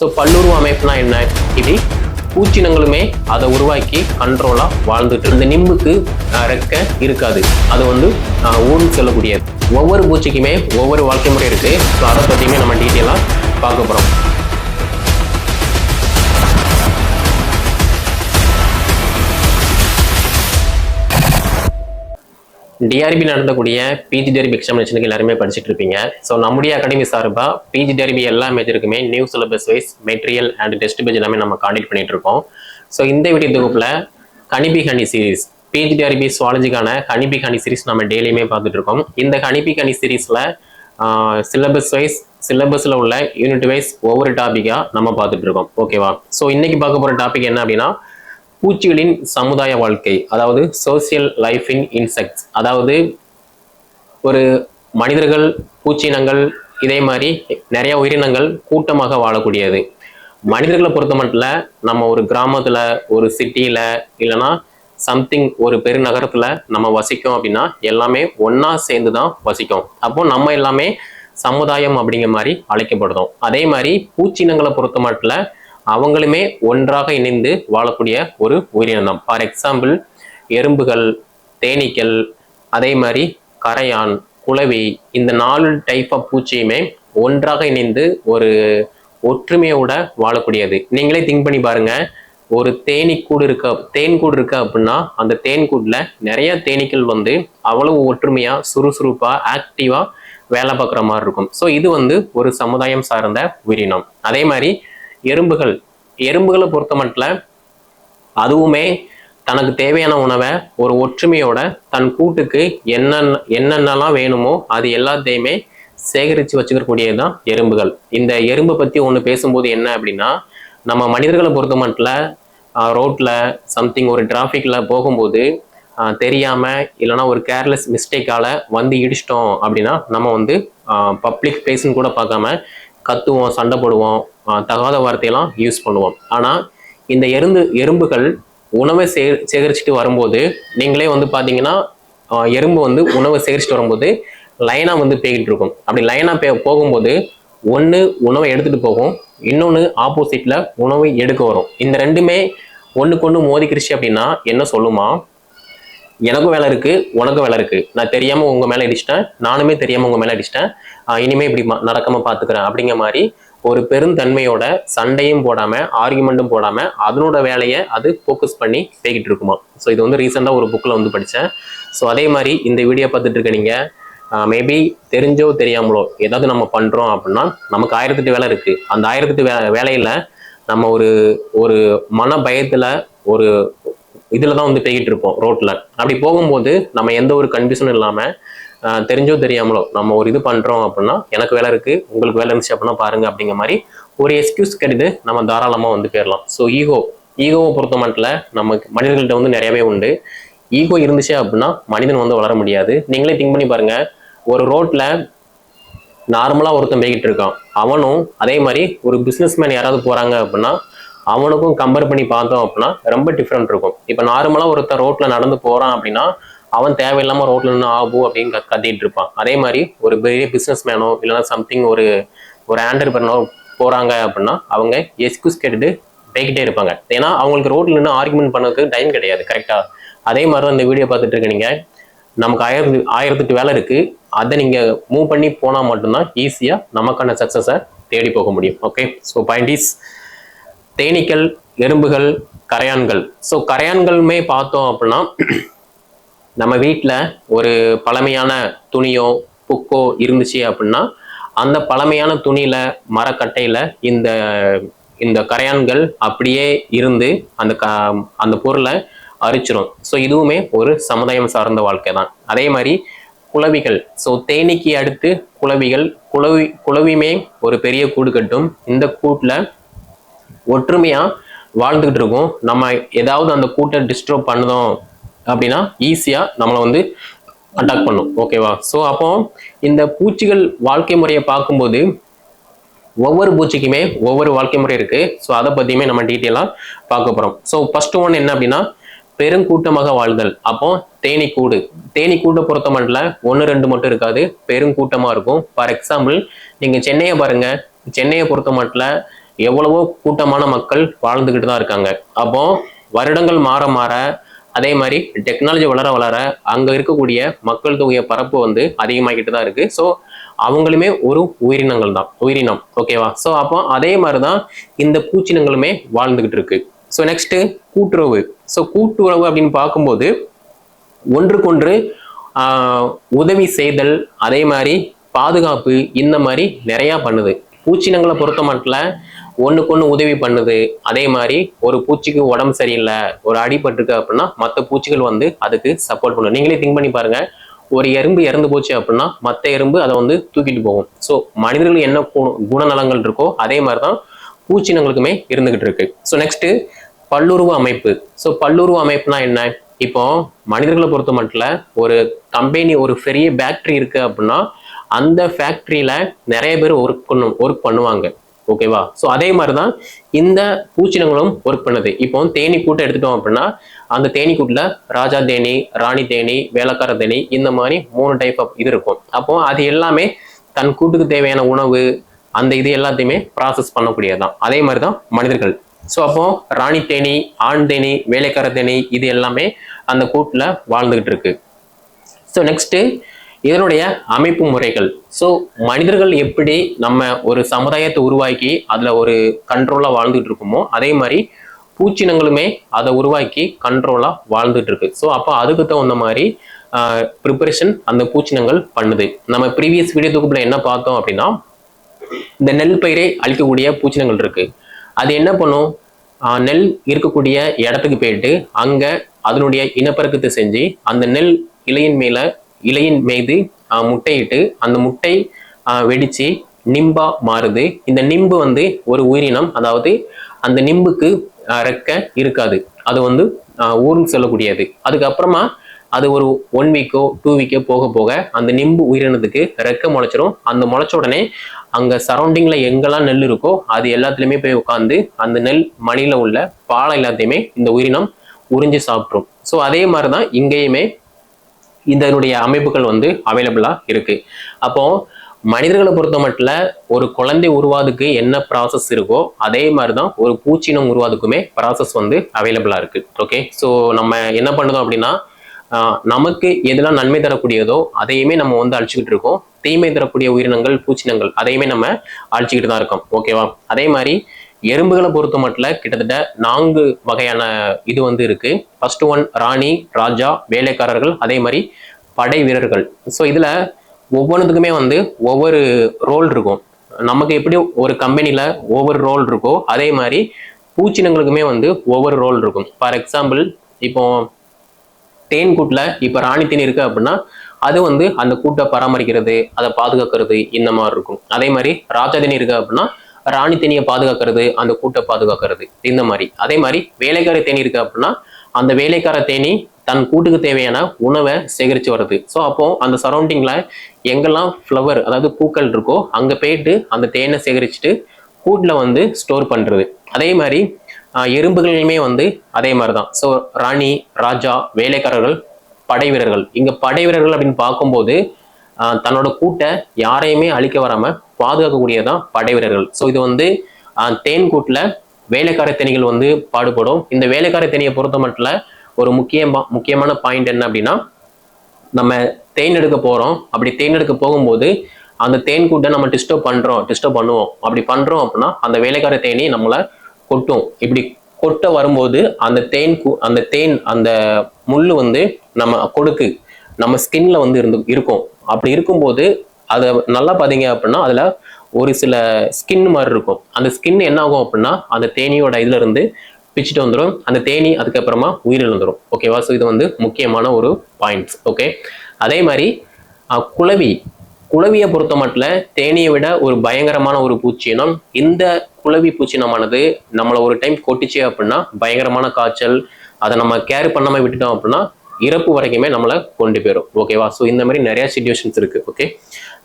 So பல்லுருவ அமைப்புனா என்ன? இப்படி பூச்சினங்களுமே அதை உருவாக்கி கண்ட்ரோலாக வாழ்ந்துட்டு இந்த நிம்புக்கு ரெக்க இருக்காது. அது வந்து ஊன்னு சொல்லக்கூடியது. ஒவ்வொரு பூச்சிக்குமே ஒவ்வொரு வாழ்க்கை முறை இருக்குது ஸோ அதை பற்றியுமே நம்ம டீட்டெயிலாக பார்க்க போகிறோம் டிஆர்பி நடத்தக்கூடிய பிஜி டிஆர்பி எக்ஸாமினேஷனுக்கு எல்லாருமே படிச்சுட்டு இருப்பீங்க. ஸோ நம்முடைய அகாடமி சார்பாக பிஜி டிஆர்பி எல்லா மேஜருக்குமே new syllabus wise material and test page எல்லாமே நம்ம காண்டக்ட் பண்ணிட்டு இருக்கோம். ஸோ இந்த வீடியோ தொகுப்பில் கணிபி ஹனி சீரிஸ் பிஜி டிஆர்பி சுவாலஜிக்கான கணிபி ஹனி சீரிஸ் நம்ம டெய்லியுமே பார்த்துட்டு இருக்கோம். இந்த கணிபி ஹனி சீரிஸில் சிலபஸ் வைஸ் சிலபஸில் உள்ள யூனிட் வைஸ் ஒவ்வொரு டாப்பிக்காக நம்ம பார்த்துட்டு இருக்கோம். ஓகேவா ஸோ இன்னைக்கு பார்க்க போகிற டாபிக் என்ன அப்படின்னா பூச்சிகளின் சமுதாய வாழ்க்கை அதாவது சோசியல் லைஃப் இன் இன்செக்ட்ஸ் அதாவது ஒரு மனிதர்கள் பூச்சினங்கள் இதே மாதிரி நிறைய உயிரினங்கள் கூட்டமாக வாழக்கூடியது. மனிதர்களை பொறுத்த மட்டும் நம்ம ஒரு கிராமத்தில் ஒரு சிட்டியில் இல்லைன்னா சம்திங் ஒரு பெருநகரத்தில் நம்ம வசிக்கோம் அப்படின்னா எல்லாமே ஒன்றா சேர்ந்து தான் வசிக்கும். அப்போ நம்ம எல்லாமே சமுதாயம் அப்படிங்கிற மாதிரி அழைக்கப்படுதோம் அதே மாதிரி பூச்சினங்களை பொறுத்த மட்டும் அவங்களுமே ஒன்றாக இணைந்து வாழக்கூடிய ஒரு உயிரினம் தான் ஃபார் எக்ஸாம்பிள் எறும்புகள் தேனீக்கள் அதே மாதிரி கரையான் குளவி இந்த நாலு டைப் ஆஃப் பூச்சியுமே ஒன்றாக இணைந்து ஒரு ஒற்றுமையோட வாழக்கூடியது. நீங்களே திங்க் பண்ணி பாருங்க. ஒரு தேனீக்கூடு கூடு இருக்க தேன் கூடு இருக்கு அப்படின்னா அந்த தேன் கூடுல நிறைய தேனீக்கள் வந்து அவ்வளவு ஒற்றுமையா சுறுசுறுப்பா ஆக்டிவா வேலை பார்க்குற மாதிரி இருக்கும். ஸோ இது வந்து ஒரு சமுதாயம் சார்ந்த உயிரினம். அதே மாதிரி எறும்புகள். எறும்புகளை பொறுத்த மட்டும் அதுவுமே தனக்கு தேவையான உணவை ஒரு ஒற்றுமையோட தன் கூட்டுக்கு என்னென்ன என்னென்னலாம் வேணுமோ அது எல்லாத்தையுமே சேகரித்து வச்சுக்கக்கூடியது தான் எறும்புகள். இந்த எறும்பை பற்றி ஒன்று பேசும்போது என்ன அப்படின்னா நம்ம மனிதர்களை பொறுத்த மட்டும் ரோட்டில் சம்திங் ஒரு டிராஃபிக்கில் போகும்போது தெரியாமல் இல்லைன்னா ஒரு கேர்லெஸ் மிஸ்டேக்கால் வந்து இடிச்சிட்டோம் அப்படின்னா நம்ம வந்து பப்ளிக் பிளேஸ்னு கூட பார்க்காம கத்துவோம் சண்டை போடுவோம் தகாத வார்த்தையெல்லாம் யூஸ் பண்ணுவோம். ஆனால் இந்த எறும்பு எறும்புகள் உணவை சே சேகரிச்சுட்டு வரும்போது நீங்களே வந்து பார்த்தீங்கன்னா எறும்பு வந்து உணவை சேகரிச்சுட்டு வரும்போது லைனாக வந்து பேய்கிட்டு இருக்கும். அப்படி லைனாக பே போகும்போது ஒன்று உணவை எடுத்துகிட்டு போகும் இன்னொன்று ஆப்போசிட்டில் உணவை எடுக்க வரும். இந்த ரெண்டுமே ஒன்றுக்கு ஒன்று மோதிக்கிடுச்சு அப்படின்னா என்ன சொல்லுமா? எனக்கும் வேலை இருக்குது உனக்கும் வேலை இருக்குது நான் தெரியாமல் உங்கள் மேலே அடிச்சிட்டேன் நானுமே தெரியாமல் உங்கள் மேலே அடிச்சிட்டேன் இனிமேல் இப்படி நடக்காமல் பார்த்துக்கிறேன் அப்படிங்கிற மாதிரி ஒரு பெருந்தன்மையோட சண்டையும் போடாம ஆர்குமெண்ட்டும் போடாம அதனோட வேலையை அது ஃபோக்கஸ் பண்ணி போய்கிட்டு இருக்குமா? ஸோ இது வந்து ரீசெண்டாக ஒரு புக்கில் வந்து படித்தேன் ஸோ அதே மாதிரி இந்த வீடியோ பார்த்துட்டு இருக்க நீங்கள் மேபி தெரிஞ்சோ தெரியாமலோ ஏதாவது நம்ம பண்ணுறோம் அப்படின்னா நமக்கு ஆயிரத்தெட்டு வேலை இருக்குது அந்த ஆயிரத்தெட்டு வே வேலையில் நம்ம ஒரு ஒரு மன பயத்தில் ஒரு இதில் தான் வந்து போய்கிட்டு இருப்போம் ரோட்டில் அப்படி போகும்போது நம்ம எந்த ஒரு கன்ஃபியூஷனும் இல்லாமல் தெரிஞ்சோ தெரியாமலோ நம்ம ஒரு இது பண்ணுறோம் அப்படின்னா எனக்கு வேலை இருக்குது உங்களுக்கு வேலை இருந்துச்சு அப்படின்னா பாருங்க அப்படிங்கிற மாதிரி ஒரு எக்ஸ்கியூஸ் கிடையாது நம்ம தாராளமாக வந்து போயிடலாம். ஸோ ஈகோ ஈகோவை பொறுத்த மட்டும் நமக்கு மனிதர்கள்ட்ட வந்து நிறையவே உண்டு. ஈகோ இருந்துச்சு அப்படின்னா மனிதன் வந்து வளர முடியாது. நீங்களே திங்க் பண்ணி பாருங்க. ஒரு ரோட்ல நார்மலாக ஒருத்தன் போய்கிட்டு இருக்கான். அவனும் அதே மாதிரி ஒரு பிஸ்னஸ்மேன் யாராவது போறாங்க அப்படின்னா அவனுக்கும் கம்பேர் பண்ணி பார்த்தோம் அப்படின்னா ரொம்ப டிஃப்ரெண்ட் இருக்கும். இப்போ நார்மலாக ஒருத்தன் ரோட்ல நடந்து போறான் அப்படின்னா அவன் தேவையில்லாமல் ரோட்டில் நின்று ஆகும் அப்படின்னு கத்திட்டு இருப்பான். அதே மாதிரி ஒரு பெரிய பிஸ்னஸ் மேனோ இல்லைன்னா சம்திங் ஒரு ஒரு ஆண்டர் பண்ணோ போகிறாங்க அப்படின்னா அவங்க எக்ஸ்கியூஸ் கேட்டுட்டு போய்கிட்டே இருப்பாங்க. ஏன்னா அவங்களுக்கு ரோட்டில் நின்று ஆர்குமெண்ட் பண்ணதுக்கு டைம் கிடையாது கரெக்டாக அதே மாதிரி தான் இந்த வீடியோ பார்த்துட்டு இருக்கீங்க நமக்கு ஆயிரத்து ஆயிரத்தெட்டு வேலை இருக்குது அதை நீங்கள் மூவ் பண்ணி போனால் மட்டும்தான் ஈஸியாக நமக்கான சக்ஸஸை தேடி போக முடியும். ஓகே ஸோ பாயிண்ட் இஸ் தேனீக்கள் எறும்புகள் கரையான்கள். ஸோ கரையான்களுமே பார்த்தோம் அப்படின்னா நம்ம வீட்டில் ஒரு பழமையான துணியோ புக்கோ இருந்துச்சு அப்படின்னா அந்த பழமையான துணியில் மரக்கட்டையில் இந்த இந்த கரையான்கள் அப்படியே இருந்து அந்த க அந்த பொருளை அரிச்சிரும். ஸோ இதுவுமே ஒரு சமுதாயம் சார்ந்த வாழ்க்கை தான். அதே மாதிரி குளவிகள் ஸோ தேனீக்கு அடுத்து குளவிகள் குளவி குளவியுமே ஒரு பெரிய கூடு கட்டும். இந்த கூட்டில் ஒற்றுமையாக வாழ்ந்துக்கிட்டு இருக்கோம். நம்ம ஏதாவது அந்த கூட்டை டிஸ்டர்ப் பண்ணதும் அப்படின்னா ஈஸியாக நம்மளை வந்து அட்டாக் பண்ணும். ஓகேவா ஸோ அப்போ இந்த பூச்சிகள் வாழ்க்கை முறையை பார்க்கும்போது ஒவ்வொரு பூச்சிக்குமே ஒவ்வொரு வாழ்க்கை முறை இருக்குது ஸோ அதை பற்றியுமே நம்ம டீட்டெயிலாக பார்க்க போகிறோம் ஸோ ஃபர்ஸ்ட் ஒன் என்ன அப்படின்னா பெருங்கூட்டமாக வாழ்தல். அப்போ தேனீக்கூடு. தேனீக்கூட்டை பொறுத்த மட்டும் ஒன்று ரெண்டு மட்டும் இருக்காது. பெருங்கூட்டமாக இருக்கும். ஃபார் எக்ஸாம்பிள் நீங்கள் சென்னையை பாருங்கள் சென்னையை பொறுத்த மட்டும் எவ்வளவோ கூட்டமான மக்கள் வாழ்ந்துக்கிட்டு தான் இருக்காங்க. அப்போ வருடங்கள் மாற மாற அதே மாதிரி டெக்னாலஜி வளர வளர அங்க இருக்கக்கூடிய மக்கள் தொகையை பரப்பு வந்து அதிகமாகிட்டு தான் இருக்கு. ஸோ அவங்களுமே ஒரு உயிரினங்கள் தான். உயிரினம் ஓகேவா ஸோ அப்போ அதே மாதிரி தான் இந்த பூச்சினங்களுமே வாழ்ந்துகிட்டு இருக்கு. ஸோ நெக்ஸ்ட்டு கூட்டுறவு. ஸோ கூட்டுறவு அப்படின்னு பார்க்கும்போது ஒன்றுக்கொன்று ஆஹ், உதவி செய்தல் அதே மாதிரி பாதுகாப்பு இந்த மாதிரி நிறையா பண்ணுது. பூச்சினங்களை பொறுத்த மட்டும் ஒன்றுக்கு ஒன்று உதவி பண்ணுது. அதே மாதிரி ஒரு பூச்சிக்கு உடம்பு சரியில்லை ஒரு அடிபட்டிருக்கு அப்படின்னா மற்ற பூச்சிகள் வந்து அதுக்கு சப்போர்ட் பண்ணும். நீங்களே திங்க் பண்ணி பாருங்கள் ஒரு எறும்பு இறந்து போச்சு அப்படின்னா மற்ற எறும்பு அதை வந்து தூக்கிட்டு போகும். ஸோ மனிதர்கள் என்ன குணநலங்கள் இருக்கோ அதே மாதிரி தான் பூச்சினங்களுக்குமே இருந்துகிட்டு இருக்கு. ஸோ நெக்ஸ்ட்டு பல்லுருவ அமைப்பு. ஸோ பல்லுருவ அமைப்புனா என்ன? இப்போ மனிதர்களை பொறுத்த மட்டும் ஒரு கம்பெனி ஒரு பெரிய ஃபேக்ட்ரி இருக்கு அப்படின்னா அந்த ஃபேக்ட்ரியில நிறைய பேர் ஒர்க் பண்ணும் ஒர்க் பண்ணுவாங்க. ஓகேவா ஸோ அதே மாதிரி தான் இந்த பூச்சினங்களும் ஒர்க் பண்ணுது. இப்போ தேனி கூட்டை எடுத்துட்டோம் அப்படின்னா அந்த தேனி கூட்டில் ராஜா தேனி ராணி தேனி வேலைக்கார தேனி இந்த மாதிரி மூணு டைப் ஆஃப் இது இருக்கும். அப்போ அது எல்லாமே தன் கூட்டுக்கு தேவையான உணவு அந்த இது எல்லாத்தையுமே ப்ராசஸ் பண்ணக்கூடியதுதான். அதே மாதிரி தான் மனிதர்கள். ஸோ அப்போ ராணி தேனி ஆண் தேனி வேலைக்கார தேனி இது எல்லாமே அந்த கூட்டில் வாழ்ந்துகிட்டு இருக்கு. ஸோ நெக்ஸ்ட்டு இதனுடைய அமைப்பு முறைகள். ஸோ மனிதர்கள் எப்படி நம்ம ஒரு சமுதாயத்தை உருவாக்கி அதில் ஒரு கண்ட்ரோலாக வாழ்ந்துட்டு இருக்கோமோ அதே மாதிரி பூச்சினங்களுமே அதை உருவாக்கி கண்ட்ரோலாக வாழ்ந்துட்டு இருக்கு ஸோ அப்போ அதுக்கு தகுந்த மாதிரி ப்ரிப்பரேஷன் அந்த பூச்சினங்கள் பண்ணுது. நம்ம ப்ரீவியஸ் வீடியோ தொகுப்பில் என்ன பார்த்தோம் அப்படின்னா இந்த நெல் பயிரை அழிக்கக்கூடிய பூச்சினங்கள் இருக்கு. அது என்ன பண்ணும்? நெல் இருக்கக்கூடிய இடத்துக்கு போயிட்டு அங்கே அதனுடைய இனப்பெருக்கத்தை செஞ்சு அந்த நெல் இலையின் மேலே இலையின் மீது முட்டையிட்டு அந்த முட்டை வெடித்து வெடிச்சு நிம்பா மாறுது. இந்த நிம்பு வந்து ஒரு உயிரினம் அதாவது அந்த நிம்புக்கு ரெக்க ரெக்கை இருக்காது. அது வந்து ஊருக்கு சொல்லக்கூடியது செல்லக்கூடியது. அதுக்கப்புறமா அது ஒரு ஒன் வீக்கோ டூ வீக்கோ போக போக அந்த நிம்பு உயிரினத்துக்கு ரெக்கை முளைச்சிரும். அந்த முளைச்ச உடனே அங்கே சரௌண்டிங்கில் எங்கெல்லாம் நெல் இருக்கோ அது எல்லாத்துலேயுமே போய் உட்காந்து அந்த நெல் மணியில் உள்ள பாலை எல்லாத்தையுமே இந்த உயிரினம் உறிஞ்சி சாப்பிட்ரும். ஸோ அதே மாதிரி தான் இங்கேயுமே இதனுடைய அமைப்புகள் வந்து அவைலபிளாக இருக்குது அப்போது மனிதர்களை பொறுத்த மட்டும் ஒரு குழந்தை உருவாதுக்கு என்ன ப்ராசஸ் இருக்கோ அதே மாதிரி தான் ஒரு பூச்சினம் உருவாதுக்குமே ப்ராசஸ் வந்து அவைலபிளாக இருக்குது ஓகே ஸோ நம்ம என்ன பண்ணுதோம் அப்படின்னா நமக்கு எதெல்லாம் நன்மை தரக்கூடியதோ அதையுமே நம்ம வந்து அழிச்சுக்கிட்டு இருக்கோம். தீமை தரக்கூடிய உயிரினங்கள் பூச்சினங்கள் அதையுமே நம்ம அழிச்சுக்கிட்டு தான் இருக்கோம். ஓகேவா அதே மாதிரி எறும்புகளை பொறுத்த மட்டும் கிட்டத்தட்ட நான்கு வகையான இது வந்து இருக்கு. ஃபர்ஸ்ட் ஒன் ராணி ராஜா வேலைக்காரர்கள் அதே மாதிரி படை வீரர்கள். ஸோ இதுல ஒவ்வொன்றுத்துக்குமே வந்து ஒவ்வொரு ரோல் இருக்கும். நமக்கு எப்படி ஒரு கம்பெனியில் ஒவ்வொரு ரோல் இருக்கோ அதே மாதிரி பூச்சினங்களுக்குமே வந்து ஒவ்வொரு ரோல் இருக்கும். ஃபார் எக்ஸாம்பிள் இப்போ தேன் கூட்டில் இப்போ ராணி தேன் இருக்கு அப்படின்னா அது வந்து அந்த கூட்டை பராமரிக்கிறது அதை பாதுகாக்கிறது இந்த மாதிரி இருக்கும். அதே மாதிரி ராஜா தேனி இருக்கு அப்படின்னா ராணி தேனியை பாதுகாக்கிறது அந்த கூட்டை பாதுகாக்கிறது. இந்த மாதிரி. அதே மாதிரி வேலைக்கார தேனி இருக்கு அப்படின்னா அந்த வேலைக்கார தேனி தன் கூட்டுக்கு தேவையான உணவை சேகரித்து வருது ஸோ அப்போ அந்த சரௌண்டிங்கில் எங்கெல்லாம் ஃப்ளவர் அதாவது பூக்கள் இருக்கோ அங்கே போயிட்டு அந்த தேனை சேகரிச்சுட்டு கூட்டில் வந்து ஸ்டோர் பண்ணுறது அதே மாதிரி எறும்புகளையுமே எறும்புகளுமே வந்து அதே மாதிரி தான் ஸோ ராணி ராஜா வேலைக்காரர்கள் படை வீரர்கள் இங்கே படை வீரர்கள் அப்படின்னு பார்க்கும்போது தன்னோட கூட்டை யாரையுமே அழிக்க வராம பாதுகாக்கக்கூடியதான் படை வீரர்கள். ஸோ இது வந்து தேன்கூட்டில் தேன் கூட்டில் வேலைக்கார தேனிகள் வந்து பாடுபடும். இந்த வேலைக்கார தேனியை பொறுத்த மட்டும் ஒரு முக்கியமா முக்கியமான பாயிண்ட் என்ன அப்படின்னா நம்ம தேன் எடுக்க போகிறோம் அப்படி தேன் எடுக்க போகும்போது அந்த தேன் கூட்டை நம்ம டிஸ்டர்ப் பண்ணுறோம் டிஸ்டர்ப் பண்ணுவோம். அப்படி பண்ணுறோம் அப்படின்னா அந்த வேலைக்கார தேனி நம்மளை கொட்டும். இப்படி கொட்ட வரும்போது அந்த தேன் கூ- அந்த தேன் அந்த முள் வந்து நம்ம கொடுக்கு. நம்ம ஸ்கின்ல வந்து இருந்து இருக்கும். அப்படி இருக்கும்போது அதை நல்லா பார்த்தீங்க அப்படின்னா அதில் ஒரு சில ஸ்கின் மாதிரி இருக்கும். அந்த ஸ்கின் என்ன ஆகும் அப்படின்னா அந்த தேனியோட இதுல இருந்து பிச்சுட்டு வந்துடும் அந்த தேனி அதுக்கப்புறமா உயிரிழந்துடும் ஓகேவா ஸோ இது வந்து முக்கியமான ஒரு பாயிண்ட்ஸ் ஓகே அதே மாதிரி குழவி. குளவி குளவியை பொறுத்த மட்டும் தேனியை விட ஒரு பயங்கரமான ஒரு பூச்சினம் இந்த குளவி பூச்சினமானது நம்மளை ஒரு டைம் கொட்டிச்சு அப்படின்னா பயங்கரமான காய்ச்சல் அதை நம்ம கேர் பண்ணாமல் விட்டுட்டோம் அப்படின்னா இறப்பு வரைக்குமே நம்மளை கொண்டு போயிடும் ஓகேவா ஸோ இந்த மாதிரி நிறைய சுச்சுவேஷன்ஸ் இருக்கு. ஓகே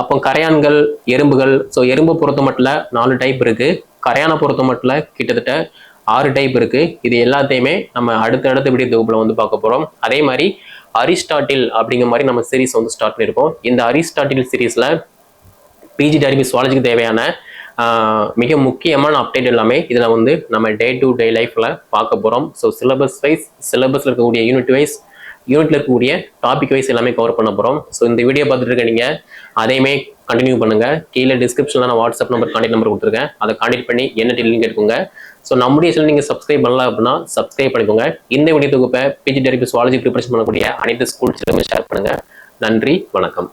அப்போ கரையான்கள் எறும்புகள் ஸோ எறும்பை பொறுத்த மட்டும் நாலு டைப் இருக்கு. கரையானை பொறுத்த மட்டும் கிட்டத்தட்ட ஆறு டைப் இருக்கு. இது எல்லாத்தையுமே நம்ம அடுத்தடுத்த வீடியோ தொகுப்பில் வந்து பார்க்க போறோம். அதே மாதிரி அரிஸ்டாட்டில் அப்படிங்கிற மாதிரி நம்ம சீரிஸ் வந்து ஸ்டார்ட் பண்ணியிருக்கோம். இந்த அரிஸ்டாட்டில் சீரீஸ்ல பிஜி டெரிபி சுவாலஜிக்கு தேவையான மிக முக்கியமான அப்டேட் எல்லாமே இதில் வந்து நம்ம டே டு டே லைஃப்பில் பார்க்க போகிறோம் ஸோ சிலபஸ் வைஸ் சிலபஸில் இருக்கக்கூடிய யூனிட் வைஸ் யூனிட்ல இருக்கக்கூடிய டாபிக் வைஸ் எல்லாமே கவர் பண்ண போகிறோம் ஸோ இந்த வீடியோ பார்த்துட்டு இருக்க நீங்கள் அதையுமே கண்டினியூ பண்ணுங்க. கீழே டிஸ்கிரிப்ஷனில் நான் வாட்ஸ்அப் நம்பர் கான்டெக்ட் நம்பர் கொடுத்துருக்கேன். அதை கான்டெக்ட் பண்ணி என்ன டீலிங் எடுக்குங்க ஸோ நம்முடைய சேனல் நீங்கள் சப்ஸ்கிரைப் பண்ணல அப்படின்னா சப்ஸ்கிரைப் பண்ணிக்கோங்க. இந்த வீடியோ தொகுப்பை பிஜி டெரிபி சுவாலஜி ப்ரிப்பரேஷன் பண்ணக்கூடிய அனைத்து ஸ்கூல்ஸ்லையுமே ஷேர் பண்ணுங்க. நன்றி வணக்கம்.